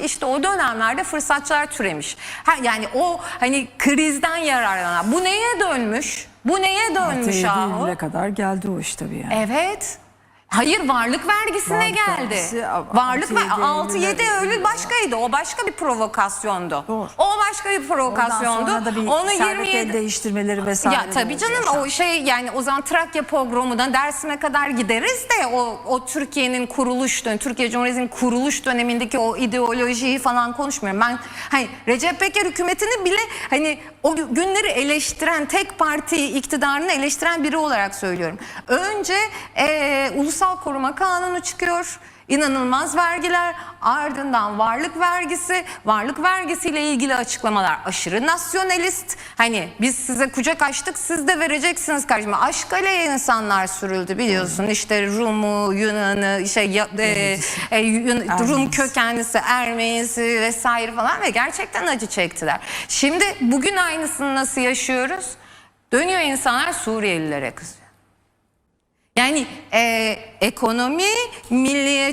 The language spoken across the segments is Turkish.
İşte o dönemlerde fırsatçılar türemiş. Ha, yani o hani krizden yararlanan. Bu neye dönmüş? Bu neye dönmüş Ahu? T7'le kadar geldi o iş tabii yani. Evet. Hayır varlık vergisine Varlık geldi. vergisi, varlık ver 6-7 6-7 Eylül- başkaydı. O başka bir provokasyondu. Doğru. O başka bir Ondan provokasyondu. sonra da bir Onu servet 27 el değiştirmeleri vesaire. ya tabii canım yaşam. o şey yani o zaman Trakya pogromundan Dersim'e kadar gideriz de o o Türkiye'nin kuruluş dönemi, Türkiye Cumhuriyeti'nin kuruluş dönemindeki o ideolojiyi falan konuşmuyorum. Ben hani Recep Peker hükümetini bile hani o gü- günleri eleştiren tek parti iktidarını eleştiren biri olarak söylüyorum. Önce eee, Ulusal Koruma Kanunu çıkıyor. İnanılmaz vergiler, ardından varlık vergisi, varlık vergisiyle ilgili açıklamalar aşırı nasyonalist. Hani biz size kucak açtık, siz de vereceksiniz kardeşim. Aşkale insanlar sürüldü biliyorsun. İşte Rum'u, Yunan'ı, şey e, e, Yun- Rum kökenlisi, Ermenisi vesaire falan ve gerçekten acı çektiler. Şimdi bugün aynısını nasıl yaşıyoruz? Dönüyor insanlar Suriyelilere kızıyor. Yani e, ekonomi,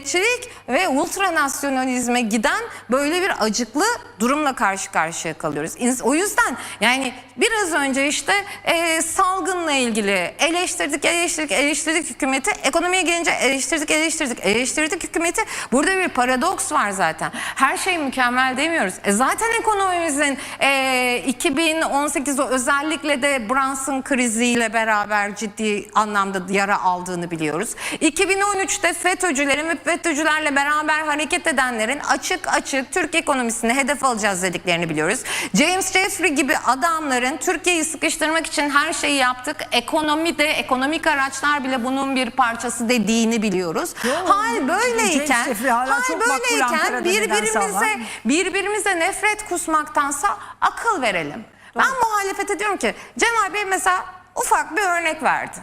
milliyetçilik ve ultranasyonalizme giden böyle bir acıklı durumla karşı karşıya kalıyoruz. O yüzden yani biraz önce işte e, salgınla ilgili eleştirdik, eleştirdik, eleştirdik hükümeti. Ekonomiye gelince eleştirdik, eleştirdik, eleştirdik hükümeti. Burada bir paradoks var zaten. Her şey mükemmel demiyoruz. E, zaten ekonomimizin e, 2018'de özellikle de Brunson kriziyle beraber ciddi anlamda yara aldığını biliyoruz. 2013'te FETÖ'cülerin ve FETÖ'cülerle beraber hareket edenlerin açık açık Türk ekonomisini hedef alacağız dediklerini biliyoruz. James Jeffrey gibi adamların Türkiye'yi sıkıştırmak için her şeyi yaptık. Ekonomi de ekonomik araçlar bile bunun bir parçası dediğini biliyoruz. Hal böyleyken, Jeffrey hal böyleyken birbirimize birbirimize nefret kusmaktansa akıl verelim. Ben muhalefete diyorum ki Cemal Bey mesela ufak bir örnek verdi.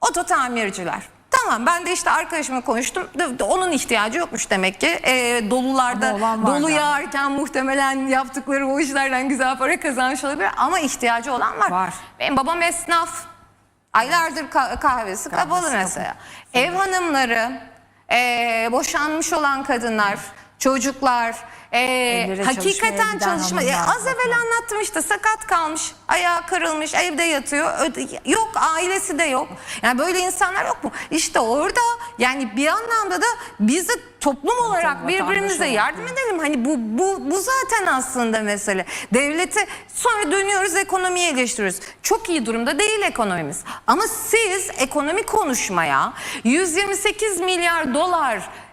Oto tamirciler. Tamam ben de işte arkadaşımla konuştum. Onun ihtiyacı yokmuş demek ki. Ee, dolularda dolu yani. yağarken muhtemelen yaptıkları o işlerden güzel para kazanmış olabilir. Ama ihtiyacı olan var. Var. Benim babam esnaf. Aylardır ka- kahvesi kapalı kapalı. mesela. Ev hanımları, ee, boşanmış olan kadınlar, çocuklar, çalışmaya hakikaten çalışma. Ya az evvel anlattım işte sakat kalmış, ayağı kırılmış, evde yatıyor. Yok ailesi de yok. Yani böyle insanlar yok mu? İşte orada yani bir anlamda da biz de toplum olarak vatandaş birbirimize olarak, yardım edelim. Hani bu bu bu zaten aslında mesele. Devleti sonra dönüyoruz ekonomiyi eleştiriyoruz. Çok iyi durumda değil ekonomimiz. Ama siz ekonomi konuşmaya 128 milyar doları ne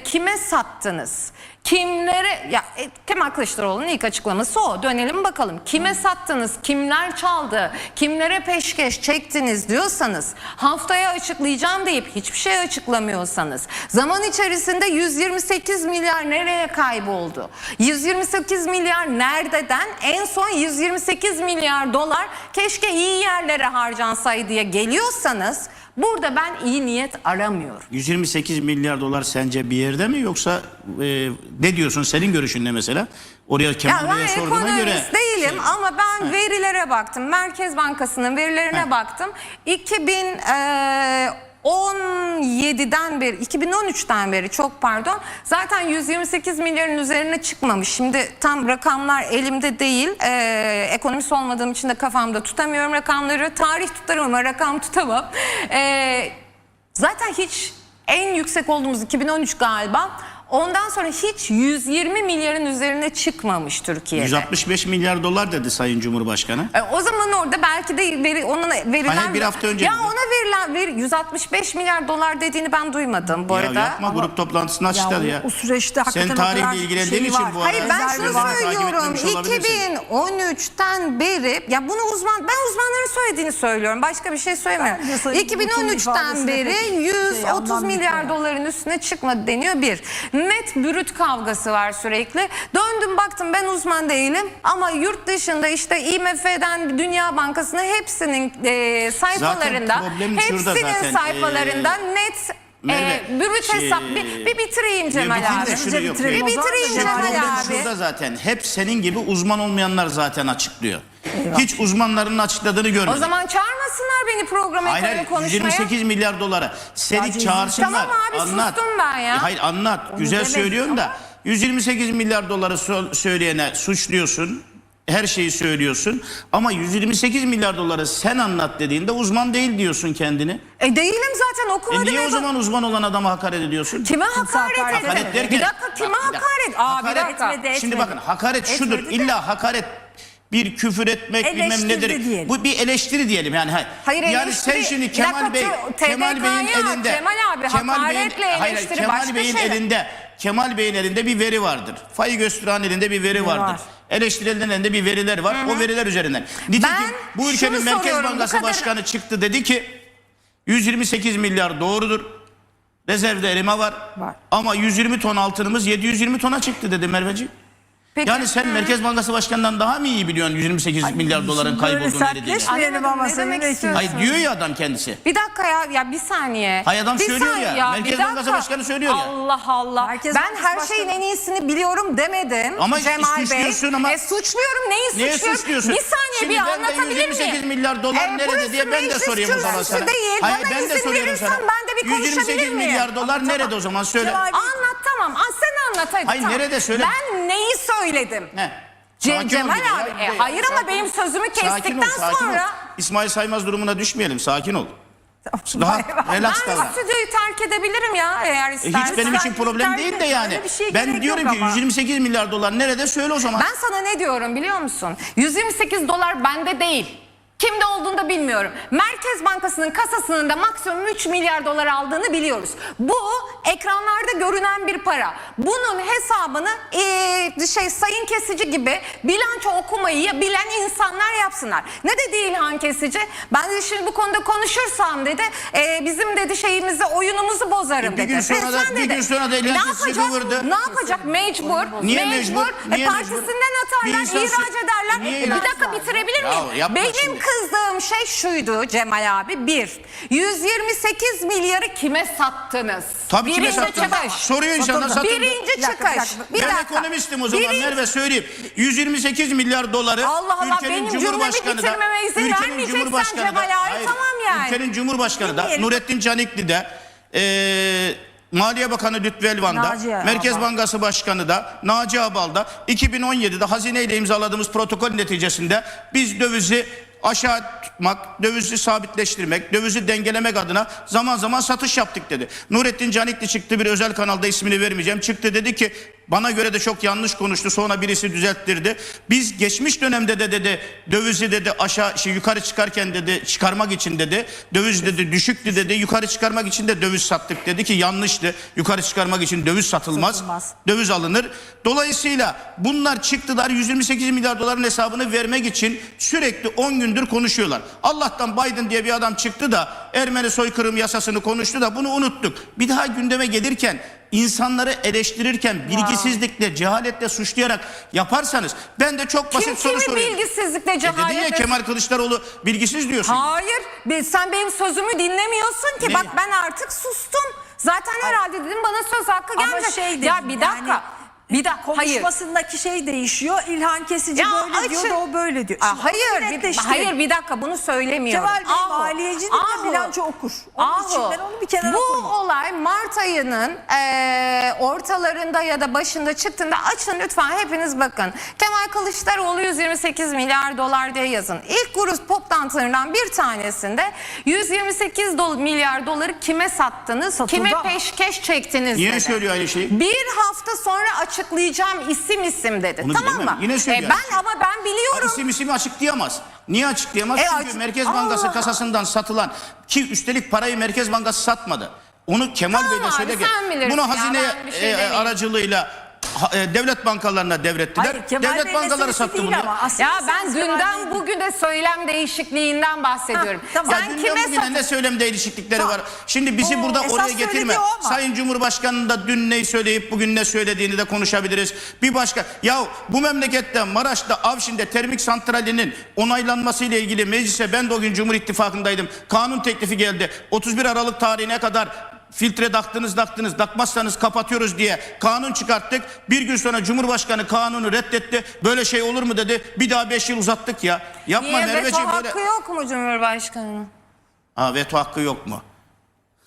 kime sattınız? Kimlere ya e, Kemal Kılıçdaroğlu'nun ilk açıklaması o. Dönelim bakalım. Kime sattınız? Kimler çaldı? Kimlere peşkeş çektiniz diyorsanız, haftaya açıklayacağım deyip hiçbir şey açıklamıyorsanız, zaman içerisinde 128 milyar nereye kayboldu? 128 milyar nerededen? En son 128 milyar dolar keşke iyi yerlere harcansaydı diye geliyorsanız burada ben iyi niyet aramıyorum. 128 milyar dolar sence bir yerde mi yoksa e, ne diyorsun senin görüşün ne mesela? Oraya Ya Kemal Bey'e sorduğuna ekonomist göre değilim şey, ama ben verilere baktım. Merkez Bankası'nın verilerine Heh. baktım. 2017'den beri, 2013'ten beri çok pardon. Zaten 128 milyarın üzerine çıkmamış. Şimdi tam rakamlar elimde değil. Ee, ekonomist olmadığım için de kafamda tutamıyorum rakamları. Tarih tutarım ama rakam tutamam. Ee, zaten hiç en yüksek olduğumuz 2013 galiba. Ondan sonra hiç 120 milyarın üzerine çıkmamış Türkiye'de. 165 milyar dolar dedi Sayın Cumhurbaşkanı. E, o zaman orada belki de veri, ona verilen... Hayır, bir hafta önce Ya dedi. ona verilen veri, 165 milyar dolar dediğini ben duymadım bu ya arada. yapma grup toplantısını açıkladı ya. o- o süreçte hakikaten Sen tarihle ilgilendiğin şeyi için var. bu Hayır ben şunu söylüyorum. etmemiş olabilirsin. 2013'ten beri ya bunu uzman ben uzmanların söylediğini söylüyorum. Başka bir şey söylemiyorum. Bence Sayın Bulut'un 2013'ten ifadesine beri pek şey 130 anlam milyar doların üstüne çıkmadı deniyor bir. Net brüt kavgası var sürekli. Döndüm baktım ben uzman değilim ama yurt dışında işte IMF'den Dünya Bankası'na hepsinin e, sayfalarında problem şurada hepsinin zaten, sayfalarında e, net Merve, e, brüt şey, hesap bir, bir bitireyim Cemal bitir de abi. şunu Bir yok. bitireyim O zaman da Cemal Cemal abi. Şurada zaten hep senin gibi uzman olmayanlar zaten açıklıyor. Hiç uzmanların açıkladığını görmedim. O zaman çağırmasınlar beni programa Hayır hayır konuşmaya. 128 milyar dolara. Seni çağırsınlar. Tamam abi, anlat. sustum ben ya. Hayır anlat. Güzel demedik söylüyorsun da 128 milyar doları so- söyleyene suçluyorsun. Her şeyi söylüyorsun. Ama 128 milyar doları sen anlat dediğinde uzman değil diyorsun kendini. E değilim zaten E okumadım. niye o zaman uzman olan adama hakaret ediyorsun? Kime hakaret, hakaret ederim? Hakaret derken- Bir dakika kime Bak, bir hakaret? Aa bir Hakaret- dakika. Etmedi, Şimdi etmedi. bakın hakaret şudur. Etmedi de. İlla hakaret bir küfür etmek bilmem Eleştirdi nedir. diyelim. Bu bir eleştiri diyelim yani. Hayır, Hayır, yani sen şimdi Kemal Bey Kemal Bey'in elinde Kemal abi, hakaretle hayır, hayır, Kemal Bey'in şeyler. elinde Kemal Bey'in elinde bir veri vardır. Fayı Gösteren elinde bir veri vardır. var. Eleştirilerin elinde bir veriler var. O veriler üzerinden. Nitekim Ben bu ülkenin Merkez Bankası kadar- Başkanı çıktı dedi ki 128 milyar doğrudur. Rezervde erime var. Var. Ama 120 ton altınımız 720 tona çıktı dedi Merveciğim. Peki. Yani sen Merkez Bankası Başkanı'ndan daha mı iyi biliyorsun 128 milyar doların eridiğini? sertleşmeyelim Anlamadım, ama ne demek istiyorsun? Hayır diyor ya adam kendisi. Bir dakika ya ya bir saniye. Hay adam bir söylüyor ya, bir Merkez. Bankası Başkanı söylüyor ya. Allah Allah. Merkez ben Bankası her Başkanı- şeyin en iyisini biliyorum demedim. Ama Cemal Bey. ama- E suçluyorum neyi suçluyorum? suçluyorsun? Bir saniye Şimdi bir anlatabilir miyim? 128 milyar dolar E, nerede diye ben de sorayım o zaman sana. değil. Hayır Bana ben de izin soruyorum verirsen sana. ben de bir konuşabilir 128 miyim? milyar dolar nerede o zaman söyle. Anlat tamam. Anlat hadi. Hayır, tamam. nerede söyle. Ben neyi söyledim? He. Ce- ol Cemal ya, abi. de E, ya. hayır ama benim ol. sözümü ol, kestikten ol. sonra... İsmail Saymaz durumuna düşmeyelim. Sakin ol. Relax Ben davran. stüdyoyu terk edebilirim ya eğer E, istersen. hiç benim için problem değil de yani. şeye ben diyorum ki ama. 128 milyar dolar nerede söyle o zaman. Ben sana ne diyorum biliyor musun? 128 dolar bende değil. Kimde olduğunu da bilmiyorum. Merkez Bankası'nın kasasının da maksimum 3 milyar dolar aldığını biliyoruz. Bu ekranlarda görünen bir para. Bunun hesabını eee, şey sayın kesici gibi bilanço okumayı bilen insanlar yapsınlar. Ne dedi İlhan Kesici? Ben de şimdi bu konuda konuşursam dedi eee, bizim dedi şeyimizi oyunumuzu bozarım E, bir dedi. gün sonra da- bir gün sonra da İlhan ne Kesici yapacak? kıvırdı. Ne yapacak? Mecbur. Niye mecbur? E, Niye partisinden mecbur? Bir atarlar, ihraç ederler. Niye E, bir dakika bitirebilir Ya miyim? yapma Benim şimdi. Kızdığım şey şuydu Cemal abi. Bir, 128 milyarı kime sattınız? Tabii kime Birinci sattın? çıkış. Soruyor insanlar satıldı. Birinci Bir dakika, bir çıkış. dakika. Bir ben ekonomistim o zaman Birinci- Merve söyleyeyim. 128 milyar doları Allah Allah, ülkenin benim Cumhurbaşkanı cümlemi da bitirmeme izin ülkenin vermeyeceksen Cumhurbaşkanı da Cemal abi, hayır, tamam yani. Ülkenin Cumhurbaşkanı da. Nurettin Canikli de eee Maliye Bakanı Lütfü Elvan da Merkez Abal. Bankası Başkanı da Naci Abal da 2017'de hazineyle imzaladığımız protokol neticesinde biz dövizi aşağı tutmak, dövizi sabitleştirmek, dövizi dengelemek adına zaman zaman satış yaptık dedi. Nurettin Canikli çıktı bir özel kanalda ismini vermeyeceğim. Çıktı dedi ki bana göre de çok yanlış konuştu. Sonra birisi düzelttirdi. Biz geçmiş dönemde de dedi dövizi dedi aşağı şey yukarı çıkarken dedi çıkarmak için dedi. Döviz dedi düşüktü dedi. Yukarı çıkarmak için de döviz sattık dedi ki yanlıştı. Yukarı çıkarmak için döviz satılmaz. Satılmaz. Döviz alınır. Dolayısıyla bunlar çıktılar 128 milyar doların hesabını vermek için sürekli 10 gündür konuşuyorlar. Allah'tan Biden diye bir adam çıktı da Ermeni soykırım yasasını konuştu da bunu unuttuk. Bir daha gündeme gelirken insanları eleştirirken bilgisizlikle, cehaletle suçlayarak yaparsanız ben de çok basit Kim soru kimi soruyorum. bilgisizlikle E dedin ya cehaletle... Kemal Kılıçdaroğlu bilgisiz diyorsun. Hayır. be- Sen benim sözümü dinlemiyorsun ki. Ne? Bak ben artık sustum. Zaten herhalde dedim bana söz hakkı Ama gelmeyecek. şey ya dedim, bir dakika. Bir dakika. Hayır. Konuşmasındaki şey değişiyor. İlhan Kesici Ya böyle diyor açın. da o böyle diyor. Aa, Şimdi hayır, bir, netleştirelim. hayır bir dakika bunu söylemiyorum. Cemal Bey Ahu, ve bilanço okur. Onun ahu. için ben onu bir kenara Bu koyayım. olay Mart ayının eee, ortalarında ya da başında çıktığında açın lütfen hepiniz bakın. Kemal Kılıçdaroğlu 128 milyar dolar diye yazın. İlk grup toplantılarından bir tanesinde 128 do- milyar doları kime sattınız, Satıldı kime ama. peşkeş çektiniz Niye dedi. söylüyor aynı şeyi? Bir hafta sonra açıklayacağım isim isim dedi. Onu tamam bilemem. mı? Yine söylüyor E, ben ama ben biliyorum. İsim isimi açıklayamaz. Niye açıklayamaz? E, Çünkü aç- Merkez Bankası Allah. kasasından satılan ki üstelik parayı Merkez Bankası satmadı. Onu Kemal Tamam Bey de bilirsin Bunu ya, hazine ben bir şey e, demeyeyim. aracılığıyla ha- e, devlet bankalarına devrettiler. Hayır, Kemal devlet Bey bankaları meselesi sattı değil bunu. ama aslında Ya ben Kemal dünden Bey- bugüne söylem değişikliğinden bahsediyorum. Hah, tamam. Sen Ya kime dünden bugüne ne söylem değişiklikleri Tamam. var. Şimdi bizi Oo, burada esas oraya söylediği getirme. o ama. Sayın Cumhurbaşkanı da dün ne söyleyip bugün ne söylediğini de konuşabiliriz. Bir başka ya bu memlekette Maraş'ta Avşin'de termik santralinin onaylanması ile ilgili meclise ben de o gün Cumhur İttifakı'ndaydım. Kanun teklifi geldi. 31 Aralık tarihine kadar filtre taktınız taktınız takmazsanız kapatıyoruz diye kanun çıkarttık. Bir gün sonra Cumhurbaşkanı kanunu reddetti. Böyle şey olur mu dedi. Bir daha 5 yıl uzattık ya. Yapma Niye veto Merveciğim böyle. hakkı yok mu Cumhurbaşkanı'nın? Ha veto hakkı yok mu?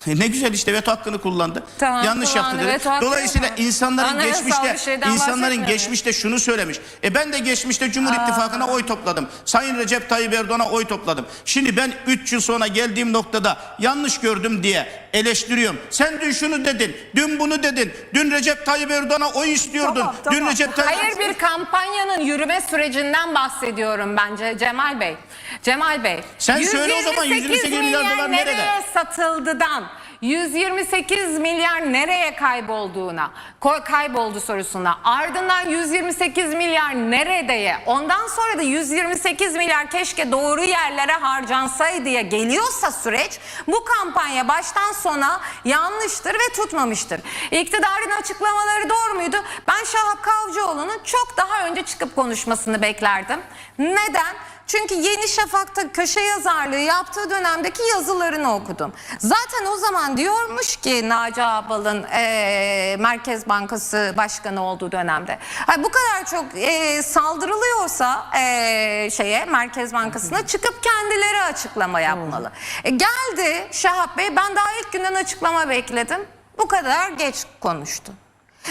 E Ne güzel işte veto hakkını kullandı. Tamam, Yanlış kullandı, yaptı dedi. veto hakkı Dolayısıyla yok mu? insanların Anayasal geçmişte şeyden insanların bahsetmiyorum. geçmişte şunu söylemiş. E ben de geçmişte Cumhur İttifakı'na oy topladım. Sayın Recep Tayyip Erdoğan'a oy topladım. Şimdi ben 3 yıl sonra geldiğim noktada yanlış gördüm diye eleştiriyorum. Sen dün şunu dedin, dün bunu dedin. Dün Recep Tayyip Erdoğan'a oy istiyordun. Tamam, Dün tamam. Recep Tayyip Hayır bir kampanyanın yürüme sürecinden bahsediyorum bence Cemal Bey. Cemal Bey. Sen söyle o zaman 128 milyar dolar nerede? nereye satıldıdan 128 milyar nereye kaybolduğuna, kayboldu sorusuna, ardından 128 milyar neredeye, ondan sonra da 128 milyar keşke doğru yerlere harcansaydı diye geliyorsa süreç, bu kampanya baştan sona yanlıştır ve tutmamıştır. İktidarın açıklamaları doğru muydu? Ben Şahap Kavcıoğlu'nun çok daha önce çıkıp konuşmasını beklerdim. Neden? Çünkü Yeni Şafak'ta köşe yazarlığı yaptığı dönemdeki yazılarını okudum. Zaten o zaman diyormuş ki Naci Ağbal'ın eee, Merkez Bankası Başkanı olduğu dönemde. Ay bu kadar çok eee, saldırılıyorsa eee, şeye Merkez Bankası'na çıkıp kendileri açıklama yapmalı. E, geldi Şahap Bey ben daha ilk günden açıklama bekledim. Bu kadar geç konuştu.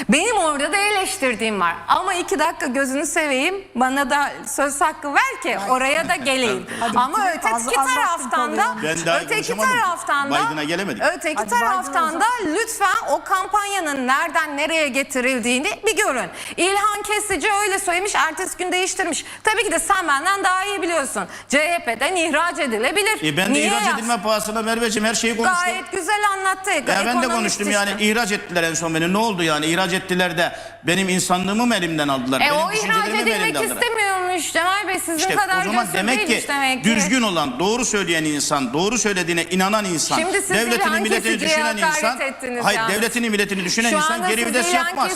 Benim orada da eleştirdiğim var. Ama iki dakika gözünü seveyim. Bana da söz hakkı ver ki oraya da geleyim. Hadi Ama öteki fazla anlattın taraftan da. Ben daha öteki konuşamadım. taraftan da Biden'a gelemedik. öteki Hadi Biden'a taraftan da lütfen o kampanyanın nereden nereye getirildiğini bir görün. İlhan Kesici öyle söylemiş, ertesi gün değiştirmiş. Tabii ki de sen benden daha iyi biliyorsun. CHP'den ihraç edilebilir. E ben de Niye ihraç yaz- edilme pahasına Merveciğim her şeyi konuştum. Gayet güzel anlattı. Ya ben de Ekonomist konuştum işte. yani ihraç ettiler en son beni. Ne oldu yani ihraç ettiler de benim insanlığımı mı elimden aldılar? E benim o ihraç edilmek istemiyormuş Cemal Bey sizin İşte kadar o zaman demek ki demek ki. düzgün olan, doğru söyleyen insan, doğru söylediğine inanan insan, Şimdi siz devletini milletini düşünen insan, hayır yalnız. devletini milletini düşünen Şu insan geri vites yapmaz.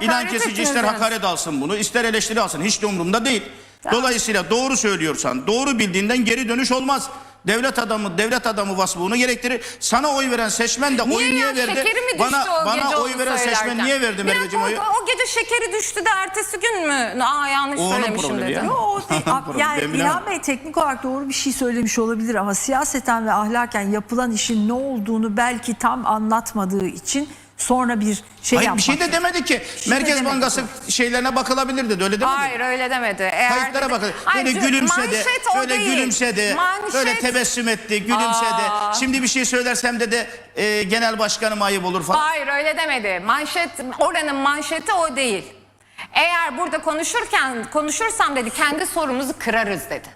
İlhan Kesici ister hakaret alsın bunu, ister eleştiri alsın hiç de umurumda değil. Dolayısıyla doğru söylüyorsan, doğru bildiğinden geri dönüş olmaz. Devlet adamı devlet adamı vasfı bunu gerektirir. Sana oy veren seçmen de Niye oyu niye verdi? Şekeri mi düştü bana o bana gece oy veren seçmen söylerken? niye verdi Merveciğim oyu? o, gece şekeri düştü de ertesi gün mü? Aa yanlış O söylemişim dedim. ya. Yo, o yani. İlhan Bey teknik olarak doğru bir şey söylemiş olabilir ama siyaseten ve ahlaken yapılan işin ne olduğunu belki tam anlatmadığı için sonra bir şey Hayır bir yapmak. şey de demedi ki. şey de Merkez demedi. Bankası şeylerine bakılabilir dedi. Öyle demedi. Hayır öyle demedi. Eğer Kayıtlara dedi- bakın. Hayır, Böyle gülümsedi. Böyle gülümsedi. Manşet- Böyle tebessüm etti. Gülümsedi. Aa. Şimdi bir şey söylersem de de e, genel başkanım ayıp olur falan. Hayır öyle demedi. Manşet oranın manşeti o değil. Eğer burada konuşurken konuşursam dedi kendi sorumuzu kırarız dedi.